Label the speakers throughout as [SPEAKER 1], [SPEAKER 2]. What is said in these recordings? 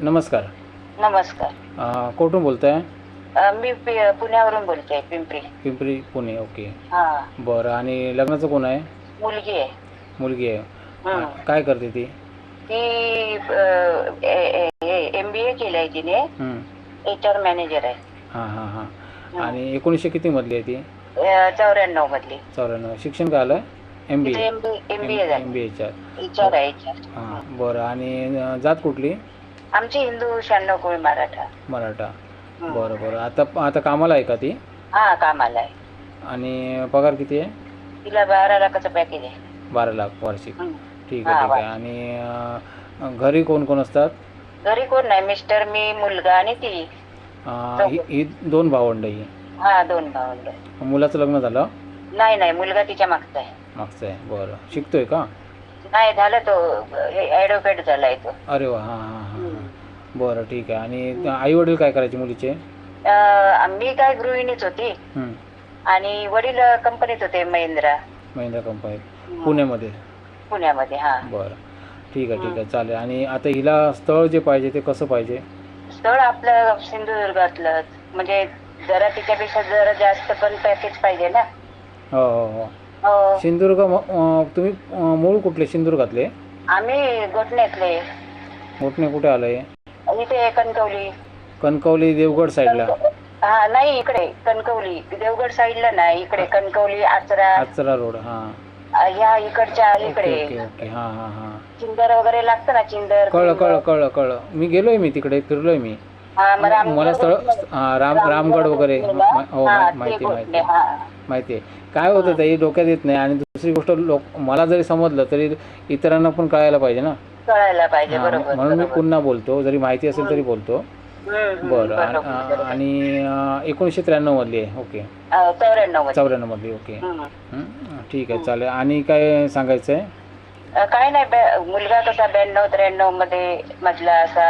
[SPEAKER 1] नमस्कार.
[SPEAKER 2] नमस्कार.
[SPEAKER 1] अ, कुठून बोलताय?
[SPEAKER 2] अ, मी पि- पुण्यावरून बोलते पिंपरी.
[SPEAKER 1] पिंपरी पुणे ओके.
[SPEAKER 2] हा.
[SPEAKER 1] बरं आणि लग्नाचं कोण आहे?
[SPEAKER 2] मुलगी आहे.
[SPEAKER 1] मुलगी आहे.
[SPEAKER 2] हं.
[SPEAKER 1] काय करते ती?
[SPEAKER 2] ती एम बी ए केलंय तिने.
[SPEAKER 1] हं.
[SPEAKER 2] एच आर मॅनेजर आहे.
[SPEAKER 1] हां हां हां. आणि एकोणीसशे कितीमधली आहे ती?
[SPEAKER 2] चौऱ्याण्णव मधली.
[SPEAKER 1] चौऱ्याण्णव. शिक्षण काय आलं M B
[SPEAKER 2] M B M B A
[SPEAKER 1] M
[SPEAKER 2] झाली.
[SPEAKER 1] बी एच्यात
[SPEAKER 2] एच आर आहे एच आर
[SPEAKER 1] हां बरं. आणि अ, जात कुठली?
[SPEAKER 2] आमची हिंदू शहाण्णव कोळी मराठा.
[SPEAKER 1] मराठा.
[SPEAKER 2] हं.
[SPEAKER 1] बरं बरं. आता आता कामाला आहे का ती?
[SPEAKER 2] हा कामाला आहे.
[SPEAKER 1] आणि पगार किती आहे?
[SPEAKER 2] तिला बारा लाखाचं पॅकेज आहे.
[SPEAKER 1] बारा लाख वार्षिक.
[SPEAKER 2] हं.
[SPEAKER 1] ठीक
[SPEAKER 2] हा,
[SPEAKER 1] आहे ठीक आहे. आणि अ, घरी कोण कोण असतात?
[SPEAKER 2] घरी कोण नाही. मिस्टर मी मुलगा आणि ती.
[SPEAKER 1] अ, ही ही दोन भावंड ही.
[SPEAKER 2] हा दोन भावंड.
[SPEAKER 1] मुलाचं लग्न झालं?
[SPEAKER 2] नाही नाही. मुलगा तिच्या मागचा आहे.
[SPEAKER 1] मागचं आहे. बरं. शिकतोय का?
[SPEAKER 2] नाही झालं तो. ऍडव्होकेट झालाय तो.
[SPEAKER 1] अरे वा. हां हां. बरं ठीक आहे. आणि आई वडील काय करायचे मुलीचे?
[SPEAKER 2] अं, मी काय गृहिणीच होती.
[SPEAKER 1] हं,
[SPEAKER 2] आणि वडील कंपनीत होते महिंद्रा.
[SPEAKER 1] महिंद्रा कंपनीत पुण्यामध्ये?
[SPEAKER 2] पुण्यामध्ये हा.
[SPEAKER 1] बरं. ठीक आहे ठीक आहे. चालेल. आणि आता हिला स्थळ जे पाहिजे ते कसं पाहिजे?
[SPEAKER 2] स्थळ आपलं सिंधुदुर्गातलं म्हणजे जरा तिच्यापेक्षा जरा जास्त पण पॅकेज पाहिजे ना?
[SPEAKER 1] हो हो हो.
[SPEAKER 2] हो.
[SPEAKER 1] सिंधुदुर्ग म- अं, तुम्ही अं, मूळ कुठले? सिंधुदुर्गातले?
[SPEAKER 2] आम्ही गोठण्यातले
[SPEAKER 1] मोठणे कुठे आलं आहे
[SPEAKER 2] इथे कणकवली.
[SPEAKER 1] कणकवली देवगड साईडला
[SPEAKER 2] हा नाही इकडे कणकवली. देवगड साईडला नाही इकडे कणकवली आचरा
[SPEAKER 1] आचरा रोड हां.
[SPEAKER 2] ह्या इकडच्या इकडे
[SPEAKER 1] हां हां हां.
[SPEAKER 2] चिंदर वगैरे लागतं ना चिंदर
[SPEAKER 1] कळलं कळलं कळलं कळलं. मी गेलोय मी तिकडे फिरलोय मी.
[SPEAKER 2] हा
[SPEAKER 1] मला स्थळ राम रामगड वगैरे हो
[SPEAKER 2] ते
[SPEAKER 1] माहिती माहिती. माहिती आहे. काय होतं ताई डोक्यात येत नाही आणि दुसरी गोष्ट लोक मला जरी समजलं तरी इतरांना पण कळायला पाहिजे ना.
[SPEAKER 2] कळायला पाहिजे
[SPEAKER 1] हा,
[SPEAKER 2] बरोबर
[SPEAKER 1] म्हणून मी
[SPEAKER 2] बरोबर.
[SPEAKER 1] पुन्हा बोलतो जरी माहिती असेल तरी बोलतो.
[SPEAKER 2] हम्म, हम्म,
[SPEAKER 1] बरं
[SPEAKER 2] बरोबर,
[SPEAKER 1] आणि-
[SPEAKER 2] बरोबर.
[SPEAKER 1] आणि अं, एकोणीसशे त्र्याण्णव मधली आहे ओके.
[SPEAKER 2] अं, चौऱ्याण्णवमध्ये.
[SPEAKER 1] चौऱ्याण्णव मधली ओके.
[SPEAKER 2] हम्म.
[SPEAKER 1] हं, ठीक आहे चालेल. आणि काय सांगायचं आहे
[SPEAKER 2] अं, काय नाही ब्या- मुलगा कसा ब्याण्णव त्र्याण्णवमध्ये मधला असा.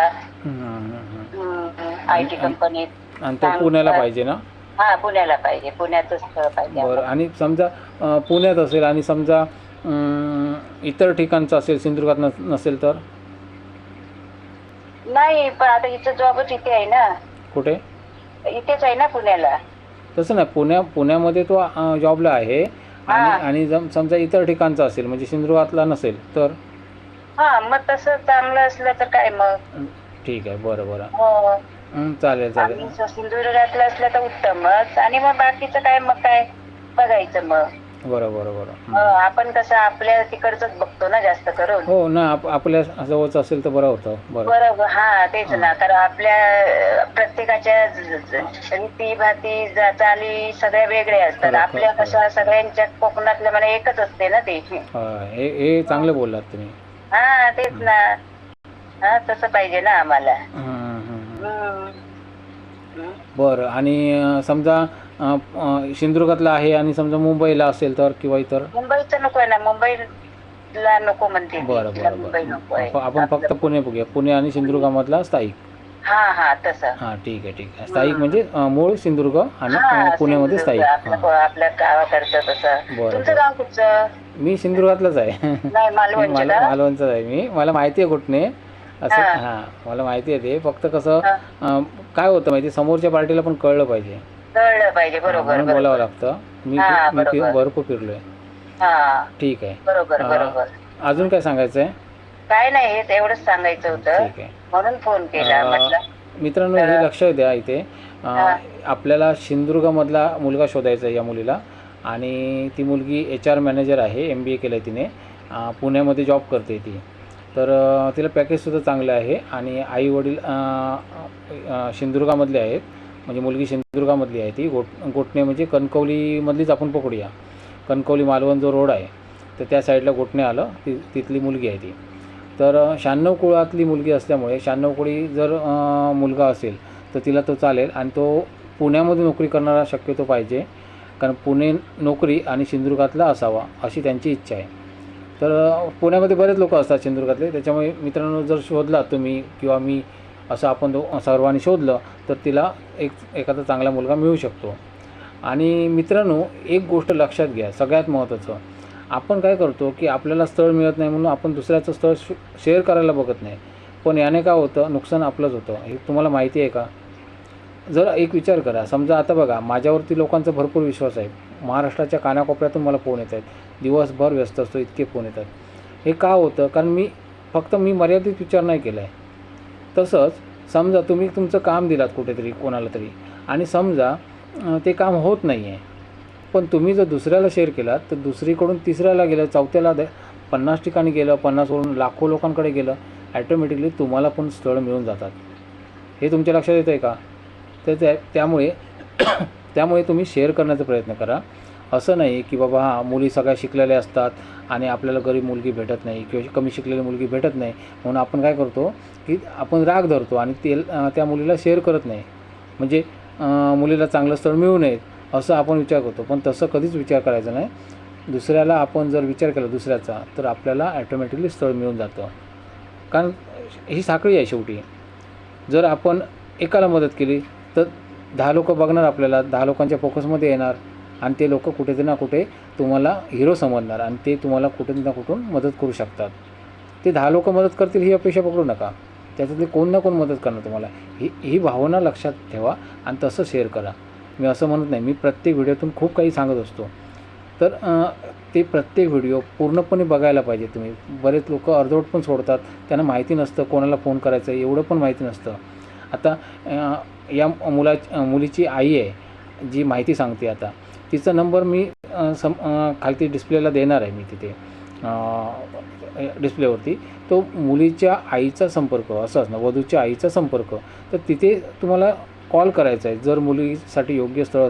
[SPEAKER 2] आय टी कंपनीत
[SPEAKER 1] आणि तो पुण्याला पाहिजे ना?
[SPEAKER 2] हा पुण्याला पाहिजे पुण्यातच स्थळ पाहिजे
[SPEAKER 1] बरं आणि समजा अं, पुण्यात असेल आणि समजा अं, इतर ठिकाणचं असेल सिंधुदुर्गात नस- नसेल तर?
[SPEAKER 2] नाही पण आता हिचं जॉबच इथे आहे ना
[SPEAKER 1] कुठे?
[SPEAKER 2] इथेच आहे ना पुण्याला.
[SPEAKER 1] तसं नाही पुण्या पुण्यामध्ये तो अं, जॉबला आहे आणि. आणि जम- समजा इतर ठिकाणचा असेल म्हणजे सिंधुदुर्गातला नसेल तर?
[SPEAKER 2] हा मग तसं चांगलं असलं तर काय मग?
[SPEAKER 1] ठीक आहे बरं बरं.
[SPEAKER 2] हो.
[SPEAKER 1] हं, चालेल चालेल.
[SPEAKER 2] सिंधुदुर्गातलं असलं तर उत्तमच. आणि मग बाकीचं काय मग काय बघायचं मग?
[SPEAKER 1] बरं बरं बरं
[SPEAKER 2] हो,
[SPEAKER 1] हं.
[SPEAKER 2] आपण कसं आपल्या तिकडचंच बघतो ना जास्त करून.
[SPEAKER 1] हो ना आप आपल्या जवळचं असेल तर बरं होतं बरं.
[SPEAKER 2] बरोबर हा तेच ना. कारण आपल्या प्रत्येकाच्या ज- ज- रीती भाती जा- चाली सगळ्या वेगळ्या असतात.
[SPEAKER 1] खरं,
[SPEAKER 2] आपल्या
[SPEAKER 1] खरं,
[SPEAKER 2] कशा सगळ्यांच्या कोकणातल्या मला एकच असते ना ते.
[SPEAKER 1] हा, हे हे चांगलं बोललात तुम्ही.
[SPEAKER 2] हा तेच ना. हा तसं पाहिजे ना आम्हाला. हम्म. हम्म.
[SPEAKER 1] बरं आणि अं, समजा सिंधुदुर्गातला आहे आणि समजा मुंबईला असेल तर किंवा इतर?
[SPEAKER 2] मुंबईचं नको आहे ना मुंबईला नको म्हणते.
[SPEAKER 1] बरं बरं आपण फक्त पुणे बघूया. पुणे आणि सिंधुदुर्गामधला स्थायिक.
[SPEAKER 2] हा हा तसं.
[SPEAKER 1] हां ठीक आहे ठीक आहे. स्थायिक म्हणजे मूळ सिंधुदुर्ग आणि पुण्यामध्ये स्थायिक.
[SPEAKER 2] आपलं आपल्या गावाकडचं तसं.
[SPEAKER 1] बरं,
[SPEAKER 2] तुमचं
[SPEAKER 1] बरं.
[SPEAKER 2] गाव कुठचं?
[SPEAKER 1] मी सिंधुदुर्गातलाच आहे. मला मालवणचाच आहे मी. मला माहिती आहे कुठने. असं
[SPEAKER 2] हा.
[SPEAKER 1] मला माहिती आहे ते. फक्त कसं काय होतं माहिती समोरच्या पार्टीला पण कळलं पाहिजे.
[SPEAKER 2] कळलं पाहिजे बरोबर
[SPEAKER 1] म्हणून बोलावं लागतं. मी
[SPEAKER 2] हा,
[SPEAKER 1] मी फि-
[SPEAKER 2] बरोबर.
[SPEAKER 1] भरपूर फिरलोय.
[SPEAKER 2] हा.
[SPEAKER 1] ठीक आहे.
[SPEAKER 2] बरोबर
[SPEAKER 1] हा.
[SPEAKER 2] बरोबर.
[SPEAKER 1] अजून काय सांगायचं आहे
[SPEAKER 2] काय नाही हेच एवढंच सांगायचं होतं.
[SPEAKER 1] ठीक आहे.
[SPEAKER 2] म्हणून फोन केला
[SPEAKER 1] अं,
[SPEAKER 2] म्हटलं.
[SPEAKER 1] मित्रांनो हे लक्ष द्या इथे. अं,
[SPEAKER 2] हा.
[SPEAKER 1] आपल्याला सिंधुदुर्गमधला मुलगा शोधायचा आहे या मुलीला. आणि ती मुलगी एच आर मॅनेजर आहे एम बी ए केलं आहे तिने. अं, पुण्यामध्ये जॉब करते ती. तर अं, तिला पॅकेजसुद्धा चांगलं आहे. आणि आई वडील सिंधुदुर्गामधले आहेत. म्हणजे मुलगी सिंधुदुर्गामधली आहे ती. गोट गोटणे म्हणजे कणकवलीमधलीच आपण पकडूया. कणकवली मालवण जो रोड आहे तर त्या साईडला गोटणे आलं. ती तिथली मुलगी आहे ती. तर शहाण्णव कुळातली मुलगी असल्यामुळे शहाण्णव कुळी जर मुलगा असेल तर तिला तो चालेल आणि तो पुण्यामध्ये नोकरी करणारा शक्यतो पाहिजे. कारण पुणे नोकरी आणि सिंधुदुर्गातला असावा अशी त्यांची इच्छा आहे. तर पुण्यामध्ये बरेच लोक असतात सिंधुदुर्गातले. त्याच्यामुळे मित्रांनो जर शोधला तुम्ही किंवा मी असं आपण दो सर्वांनी शोधलं तर तिला एक एखादा चांगला मुलगा मिळू शकतो. आणि मित्रांनो एक गोष्ट लक्षात घ्या सगळ्यात महत्त्वाचं आपण काय करतो की आपल्याला स्थळ मिळत नाही म्हणून आपण दुसऱ्याचं स्थळ शेअर करायला बघत नाही. पण याने काय होतं नुकसान आपलंच होतं. हे तुम्हाला माहिती आहे का? जर एक विचार करा समजा आता बघा माझ्यावरती लोकांचा भरपूर विश्वास आहे. महाराष्ट्राच्या कानाकोपऱ्यातून मला फोन येत आहेत. दिवसभर व्यस्त असतो इतके फोन येतात. हे का होतं? कारण मी फक्त मी मर्यादित विचार नाही केला आहे तसंच समजा तुम्ही तुमचं काम दिलात कुठेतरी कोणाला तरी. आणि समजा ते काम होत नाही आहे पण तुम्ही जर दुसऱ्याला शेअर केलात तर दुसरीकडून तिसऱ्याला गेलं चौथ्याला द पन्नास ठिकाणी गेलं पन्नासवरून लाखो लोकांकडे गेलं ॲटोमॅटिकली तुम्हाला पण स्थळ मिळून जातात. हे तुमच्या लक्षात येतं आहे का? तर त्या त्यामुळे त्यामुळे तुम्ही शेअर करण्याचा प्रयत्न करा. असं नाही की बाबा हां मुली सगळ्या शिकलेल्या असतात आणि आपल्याला गरीब मुलगी भेटत नाही किंवा कमी शिकलेली मुलगी भेटत नाही म्हणून आपण काय करतो की आपण राग धरतो आणि ते त्या मुलीला शेअर करत नाही. म्हणजे मुलीला चांगलं स्थळ मिळू नये असं आपण विचार करतो. पण तसं कधीच विचार करायचा नाही. दुसऱ्याला आपण जर विचार केला दुसऱ्याचा तर आपल्याला ॲटोमॅटिकली स्थळ मिळून जातं. कारण ही साखळी आहे शेवटी. जर आपण एकाला मदत केली तर दहा लोकं बघणार आपल्याला दहा लोकांच्या फोकसमध्ये येणार. आणि ते लोक कुठे ना कुठे तुम्हाला हिरो समजणार आणि ते तुम्हाला कुठे ना कुठून मदत करू शकतात. ते दहा लोक मदत करतील ही अपेक्षा पकडू नका. त्याच्यातले कोण ना कोण मदत करणार तुम्हाला. ही ही भावना लक्षात ठेवा आणि तसं शेअर करा. मी असं म्हणत नाही मी प्रत्येक व्हिडिओतून खूप काही सांगत असतो. तर ते प्रत्येक व्हिडिओ पूर्णपणे बघायला पाहिजे तुम्ही. बरेच लोक अर्धवट पण सोडतात. त्यांना माहिती नसतं कोणाला फोन करायचं एवढं पण माहिती नसतं. आता या मुला मुलीची आई आहे जी माहिती सांगते आता. तिचा नंबर मी सम खालती डिस्प्लेला देणार आहे मी तिथे डिस्प्लेवरती. तो मुलीच्या आईचा संपर्क असंच ना वधूच्या आईचा संपर्क तर तिथे तुम्हाला कॉल करायचा आहे. जर मुलीसाठी योग्य स्थळ